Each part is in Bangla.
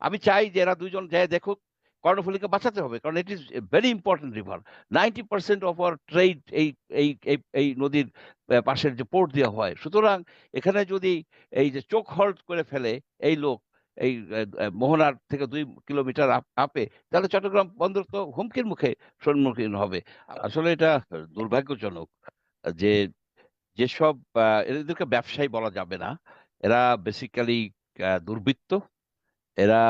আমি চাই যে এরা দুইজন যায় দেখুক কর্ণফুলীকে বাঁচাতে হবে, কারণ it is very important river ninety percent of our trade এই এই, এই- নদীর পাশের যে পোর্ট দেওয়া হয়। সুতরাং এখানে যদি এই যে চোখ হল্ট করে ফেলে এই লোক, এই মোহনার থেকে দুই কিলোমিটার আপে তাহলে চট্টগ্রাম বন্দর তো হুমকির মুখে সম্মুখীন হবে। আসলে এটা দুর্ভাগ্যজনক যে যেসব এদেরকে ব্যবসায়ী বলা যাবে না। এরা বেসিক্যালি দুর্বৃত্ত। এরা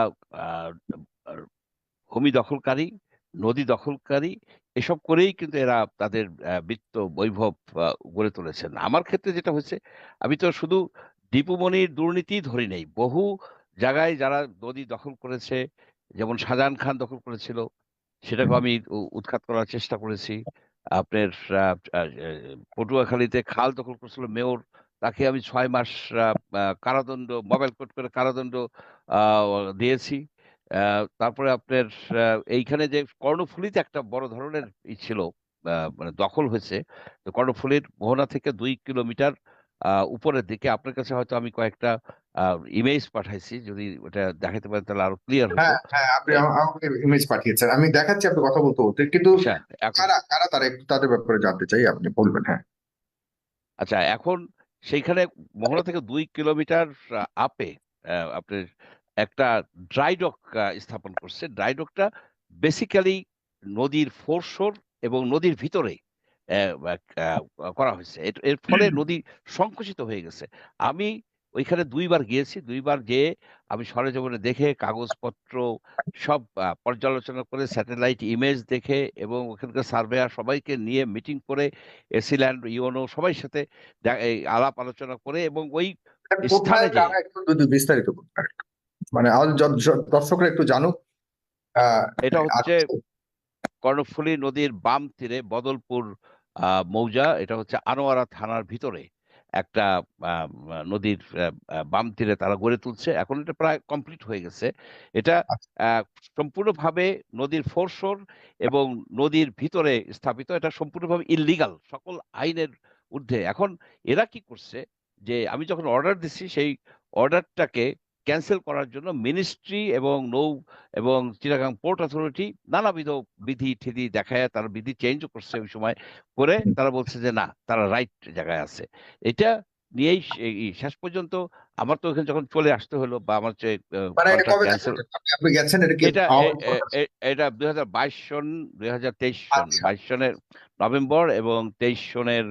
ভূমি দখলকারী, নদী দখলকারী, এসব করেই কিন্তু এরা তাদের বৃত্ত বৈভব গড়ে তুলেছেন। আমার ক্ষেত্রে যেটা হয়েছে, আমি তো শুধু দীপুমণির দুর্নীতি ধরি নেই। বহু জায়গায় যারা নদী দখল করেছে, যেমন শাহজাহান খান দখল করেছিল সেটাকে আমি উৎখাত করার চেষ্টা করেছি। আপনার পটুয়াখালীতে খাল দখল করেছিল, মেয়র তাকে আমি ছয় মাস কারাদণ্ড মোবাইল কোর্ট করে কারাদণ্ড দিয়েছি। তারপরে আপনার এইখানে যে কর্ণফুলীতে একটা বড় ধরনের ই ছিল মানে দখল হয়েছে তো কর্ণফুলীর মোহনা থেকে দুই কিলোমিটার উপরের দিকে আপনার কাছে হয়তো আমি কয়েকটা ইমেজ পাঠাইছি যদি ওটা দেখাতে পারেন তাহলে আরও ক্লিয়ার হবে হ্যাঁ হ্যাঁ আপনি আমাকে ইমেজ পাঠিয়েছেন। আমি দেখাচ্ছি আপনি কথা বলতে বলতে। কিন্তু আচ্ছা কারা কারা তারা একটু তাদের ব্যাপারে জানতে চাই আপনি বলবেন হ্যাঁ। আচ্ছা এখন সেইখানে মোহনা থেকে দুই কিলোমিটার আপে আহ, আপনার একটা ড্রাইডক স্থাপন করছে ড্রাইডকটা বেসিক্যালি নদীর ফোরশোর এবং নদীর ভিতরে করা হয়েছে। এর ফলে নদী সংকুচিত হয়ে গেছে। আমি ওইখানে দুইবার গিয়েছি। দুইবার যেয়ে আমি সরেজমিনে দেখে কাগজপত্র সব পর্যালোচনা করে স্যাটেলাইট ইমেজ দেখে এবং ওখানকার সার্ভেয়ার সবাইকে নিয়ে মিটিং করে এসিল্যান্ড ইউনো সবাই সাথে আলাপ আলোচনা করে এবং ওই স্থানে যে- যদি বিস্তারিত মানে দর্শকরা একটু জানুক এটা হচ্ছে আচ্ছা, কর্ণফুলী নদীর বাম তীরে বদলপুর আহ, মৌজা এটা হচ্ছে আনোয়ারা থানার ভিতরে। একটা নদীর বাম তীরে তারা গড়ে তুলছে। এখন এটা প্রায় কমপ্লিট হয়ে গেছে। এটা আচ্ছা। সম্পূর্ণভাবে নদীর ফোরশোর এবং নদীর ভিতরে স্থাপিত। এটা সম্পূর্ণভাবে ইললিগাল সকল আইনের ঊর্ধ্বে। এখন এরা কি করছে যে আমি যখন অর্ডার দিচ্ছি সেই অর্ডারটাকে ক্যান্সেল করার জন্য মিনিস্ট্রি এবং নৌ এবং চিটাগাং পোর্ট অথরিটি নানাবিধ বিধি ঠিধি দেখায় তারা বিধি চেঞ্জও করছে ওই সময় করে তারা বলছে যে না তারা রাইট জায়গায় আছে। এটা নিয়েই শেষ পর্যন্ত আমার তো ওখানে যখন চলে আসতে হলো বা আমার যে মানে এটা এটা দুই হাজার বাইশ সন দুই হাজার তেইশ সন আচ্ছা। বাইশ সনের নভেম্বর এবং তেইশ সনের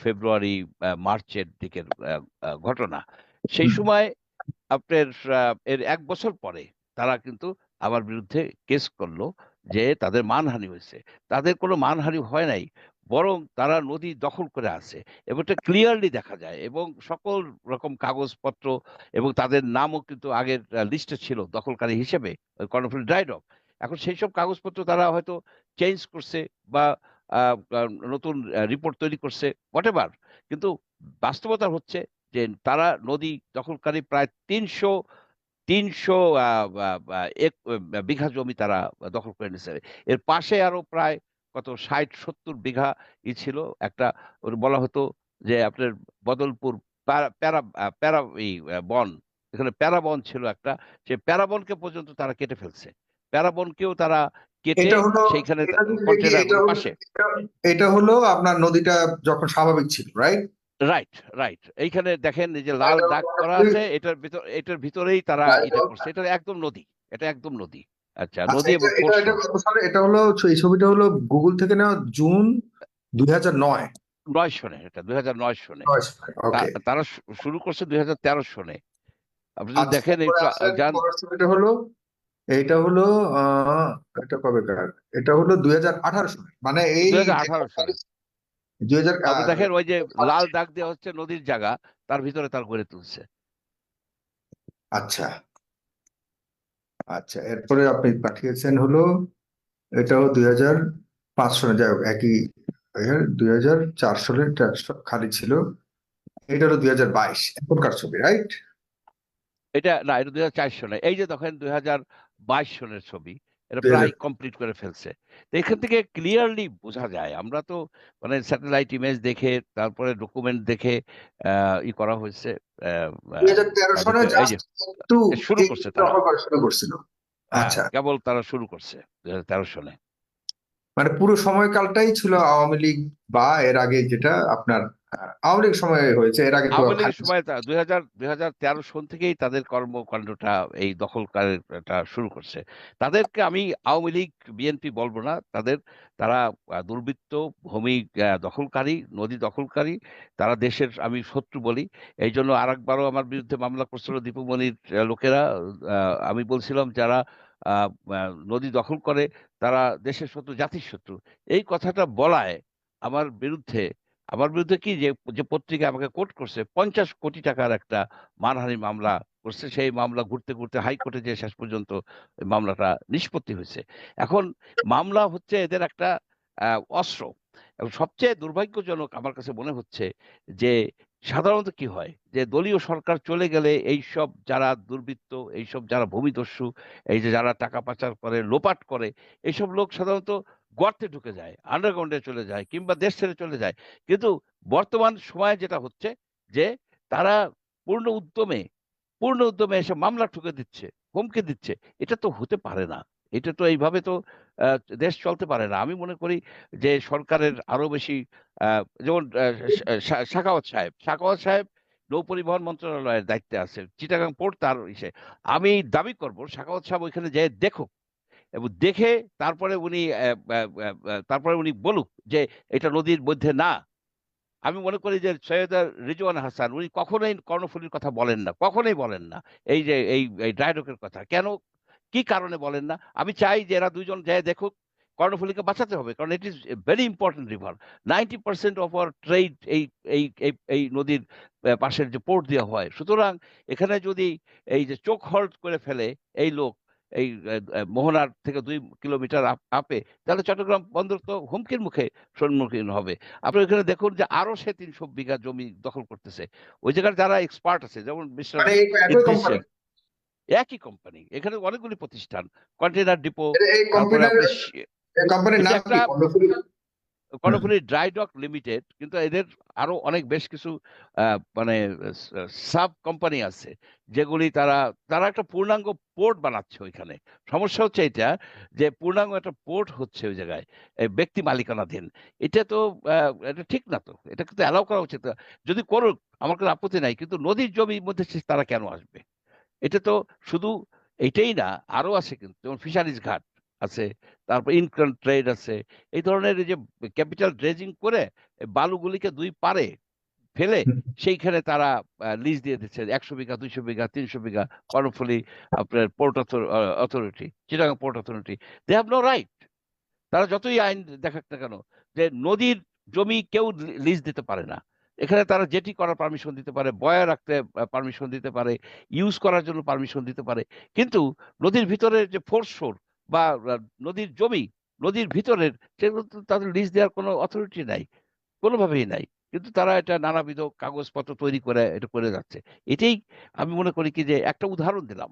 ফেব্রুয়ারি মার্চের দিকের ঘটনা। সেই সময় আপনার এর এক বছর পরে তারা কিন্তু আমার বিরুদ্ধে কেস করল যে তাদের মানহানি হয়েছে। তাদের কোনো মানহানি হয় নাই, বরং তারা নদী দখল করে আছে এবং এটা ক্লিয়ারলি দেখা যায় এবং সকল রকম কাগজপত্র এবং তাদের নামও কিন্তু আগের লিস্টে ছিল দখলকারী হিসেবে কর্ণফুলী ড্রাইডক এখন সেই সব কাগজপত্র তারা হয়তো চেঞ্জ করছে বা নতুন রিপোর্ট তৈরি করছে হোয়াট কিন্তু বাস্তবতা হচ্ছে যে তারা নদী দখলকারী প্রায় তিনশো তিনশো এক বিঘা জমি তারা দখল করে নিয়েছে। এর পাশে আরও প্রায় কত ষাট সত্তর বিঘা ই ছিল। একটা বলা হতো যে আপনার বদলপুর প্যারা প্যারা এই বন। এখানে প্যারাবন ছিল একটা। সে প্যারাবনকে পর্যন্ত তারা কেটে ফেলছে। প্যারাবনকেও তারা কেটে সেইখানে পাশে। এটা হলো আপনার নদীটা যখন স্বাভাবিক ছিল রাইট রাইট রাইট এইখানে দেখেন এই যে লাল দাগ করা আছে এটার ভিতর এটার ভিতরেই তারা এটা এটা- করছে। এটা একদম নদী এটা একদম নদী। আচ্ছা আচ্ছা নদী এবং এটা এটা এটা এটা হলো এই ছবিটা হলো গুগল থেকে নেওয়া জুন দুই হাজার নয়। নয় সনে এটা দুই হাজার নয় সনে তারা শুরু করছে দুই হাজার তেরো সনে আপনি যদি আচ্ছা, দেখেন ছবিটা হলো এইটা হলো আহ এটা কবে এটা হলো দুই হাজার আঠারো সালে মানে এই দুই হাজার আঠারো সালে দুই হাজার দেখেন ওই যে লাল দাগ দেওয়া হচ্ছে নদীর জায়গা তার ভিতরে তার গড়ে তুলছে। আচ্ছা। আচ্ছা এরপরে আপনি পাঠিয়েছেন হলো এটাও দুই হাজার পাঁচ সালে যাই হোক একই দুই হাজার চার সালে খালি ছিল। এটা হলো দুই হাজার বাইশ এখনকার ছবি রাইট? এটা না এটা দুই হাজার চার সনে এই যে দেখেন দুই হাজার বাইশ সনের ছবি এটা প্রায় কমপ্লিট করে ফেলছে। এখান থেকে ক্লিয়ারলি বোঝা যায়। আমরা তো মানে স্যাটেলাইট ইমেজ দেখে তারপরে ডকুমেন্ট দেখে ই করা হয়েছে শুরু করছে হ্যাঁ আচ্ছা। কেবল তারা শুরু করছে হাজার তেরো সনে। মানে পুরো সময়কালটাই ছিল আওয়ামী লীগ বা এর আগে যেটা আপনার আওয়ামী লীগ সময় হয়েছে এর আগে আওয়ামী লীগের সময় দুই হাজার দুই হাজার তেরো সন থেকেই তাদের কর্মকাণ্ডটা এই দখলকারটা শুরু করছে। তাদেরকে আমি আওয়ামী লীগ বিএনপি বলব না তাদের তারা দুর্বৃত্ত ভূমি দখলকারী নদী দখলকারী তারা দেশের আমি শত্রু বলি। এই জন্য আর একবারও আমার বিরুদ্ধে মামলা করছিল দীপুমণির লোকেরা আহ, আমি বলছিলাম যারা নদী দখল করে তারা দেশের শত্রু জাতির শত্রু। এই কথাটা বলায় আমার বিরুদ্ধে আমার বিরুদ্ধে কি যে যে পত্রিকা আমাকে কোর্ট করছে, পঞ্চাশ কোটি টাকার একটা মানহানি মামলা করছে, সেই মামলা ঘুরতে ঘুরতে হাইকোর্টে যে শেষ পর্যন্ত মামলাটা নিষ্পত্তি হয়েছে। এখন মামলা হচ্ছে এদের একটা অস্ত্র। এবং সবচেয়ে দুর্ভাগ্যজনক আমার কাছে মনে হচ্ছে যে, সাধারণত কি হয়? যে দলীয় সরকার চলে গেলে এইসব যারা দুর্বৃত্ত, এইসব যারা ভূমিদস্যু, এই যে যারা টাকা পাচার করে, লোপাট করে, এইসব লোক সাধারণত গর্তে ঢুকে যায় আন্ডারগ্রাউন্ডে চলে যায় কিংবা দেশ ছেড়ে চলে যায়। কিন্তু বর্তমান সময়ে যেটা হচ্ছে যে তারা পূর্ণ উদ্যমে পূর্ণ উদ্যমে এসে মামলা ঠুকে দিচ্ছে হুমকি দিচ্ছে। এটা তো হতে পারে না। এটা তো এইভাবে তো দেশ চলতে পারে না। আমি মনে করি যে সরকারের আরও বেশি যেমন আহ, শা- শা- সাখাওয়াত সাহেব সাখাওয়াত সাহেব নৌ পরিবহন মন্ত্রণালয়ের দায়িত্বে আছে চিটাগাং পোর্ট তার ইসে। আমি দাবি করব সাখাওয়াত সাহেব ওইখানে যে দেখুক এবং দেখে তারপরে উনি তারপরে উনি বলুক যে এটা নদীর মধ্যে না। আমি মনে করি যে সৈয়দা রিজওয়ান হাসান, উনি কখনোই কর্ণফুলীর কথা বলেন না, কখনোই বলেন না। এই যে, এই এই ড্রাইডকের কথা। কেন? কি কারণে বলেন না? আমি চাই যে এরা দুজন যায় দেখুক, কর্ণফুলীকে বাঁচাতে হবে, কারণ it is very important river ninety percent of our trade এই এই এই এই নদীর পাশের যে পোর্ট দেওয়া হয়। সুতরাং এখানে যদি এই যে চোখ হল্ট করে ফেলে এই লোক এই মোহনার থেকে দুই কিলোমিটার আপে তাহলে চট্টগ্রাম বন্দর তো হুমকির মুখে সম্মুখীন হবে। আপনি ওইখানে দেখুন যে আরও সে তিনশো বিঘা জমি দখল করতেছে। ওই জায়গার যারা এক্সপার্ট আছে যেমন মিস্টার মানে একই কোম্পানি এখানে অনেকগুলি প্রতিষ্ঠান। কন্টেনার ডিপো কোম্পানির নাম কর্ণফুলী ড্রাই ডক লিমিটেড কিন্তু এদের আরও অনেক বেশ কিছু মানে সাব কোম্পানি আছে যেগুলি তারা তারা একটা পূর্ণাঙ্গ পোর্ট বানাচ্ছে ওইখানে। সমস্যা হচ্ছে এটা যে পূর্ণাঙ্গ একটা পোর্ট হচ্ছে ওই জায়গায় ব্যক্তি মালিকানাধীন। এটা তো এটা ঠিক না তো। এটা কিন্তু অ্যালাউ করা উচিত। যদি করুক, আমার কোনো আপত্তি নাই, কিন্তু নদীর জমির মধ্যে তারা কেন আসবে? এটা তো শুধু এটাই না, আরও আছে কিন্তু, যেমন ফিশারিজ ঘাট। আছে তারপর ইনকাম ট্রেড আছে। এই ধরনের এই যে ক্যাপিটাল ড্রেজিং করে বালুগুলিকে দুই পারে ফেলে সেইখানে তারা লিজ দিয়ে দিচ্ছে। একশো বিঘা দুইশো বিঘা তিনশো বিঘা কর্ণফুলি আপনার port authority Chittagong port authority they have no right তারা যতই আইন দেখাক না কেন যে নদীর জমি কেউ লিজ দিতে পারে না। এখানে তারা যেটি করার পারমিশন দিতে পারে বয়া রাখতে পারমিশন দিতে পারে ইউজ করার জন্য পারমিশন দিতে পারে। কিন্তু নদীর ভিতরে যে ফোর্স শোর বা নদীর জমি, নদীর ভিতরের, সেগুলো তাদের লিজ দেওয়ার কোনো অথরিটি নাই। কোনোভাবেই নাই। কিন্তু তারা এটা নানাবিধ কাগজপত্র তৈরি করে, এটা করে যাচ্ছে। এটাই আমি মনে করি কি যে একটা উদাহরণ দিলাম।